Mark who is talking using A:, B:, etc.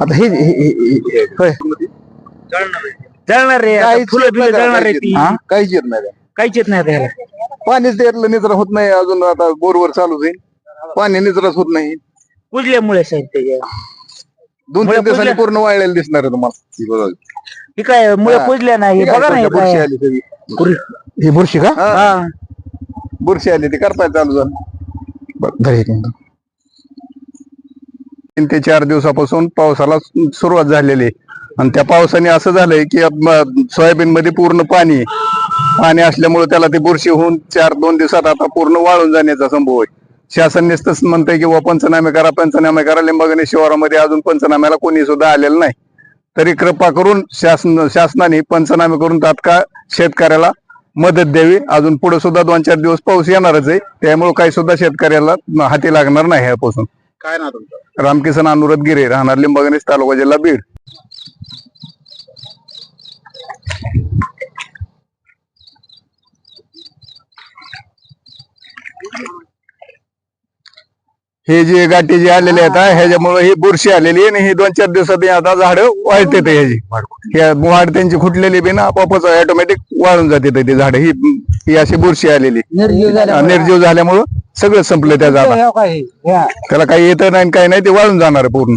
A: आता हे होय.
B: जळणार रे आता
A: काहीच
B: फुलं
A: येत
B: बिलं
A: नाही
B: जळणार रे
A: काहीच
B: ती.
A: येत नाही. काहीच येत नाही त्याला.
B: काहीच येत नाही त्याला
A: पाणीच त्यातलं निचरा होत नाही अजून आता बोरवर चालू होईल. पाणी निचराच होत नाही.
B: कुजल्यामुळे साहेब
A: दोन
B: मुळं
A: तीन दिवसांनी पूर्ण वाळलेलं दिसणार आहे तुम्हाला. ही
B: काय मुळे
A: हा.
B: पुजल्या नाही बघा नाही
A: बुरशी आली सगळी. ही बुरशी का? बुरशी आली ती करताय चालू झालं. बरं, तीन ते चार दिवसापासून पावसाला सुरुवात झालेली आहे. आणि त्या पावसाने असं झालंय की सोयाबीन मध्ये पूर्ण पाणी पाणी असल्यामुळे त्याला ती बुरशी होऊन चार दोन दिवसात आता पूर्ण वाळून जाण्याचा संभव आहे. शासन निस्तच म्हणतंय की वा पंचनामे करा पंचनामे करा. लिंबागणी शिवारामध्ये अजून पंचनाम्याला कोणी सुद्धा आलेलं नाही. तरी कृपा करून शासन शासनाने पंचनामे करून तात्काळ शेतकऱ्याला मदत द्यावी. अजून पुढे सुद्धा दोन चार दिवस पाऊस येणारच आहे. त्यामुळे काही सुद्धा शेतकऱ्याला हाती लागणार नाही ह्यापासून.
C: काय ना तुमचं?
A: रामकिसन अनुरत गिरे राहणार लिंबगणेश तालुका जिल्हा बीड. हे जे गाठी जे आलेले आहेत ह्याच्यामुळे ही बुरशी आलेली आणि ही दोन चार दिवसात आता झाड वाळते ते ह्याची. ह्या वाढ त्यांची फुटलेली बी ना आपोआपच ऑटोमॅटिक वाळून जाते ते झाड. ही ही अशी बुरशी आलेली.
B: निर्जीव
A: झाल्यामुळं. सगळं संपलं त्याचं आता. त्याला काही येतं नाही आणि काही नाही ते वाळून जाणार पूर्ण.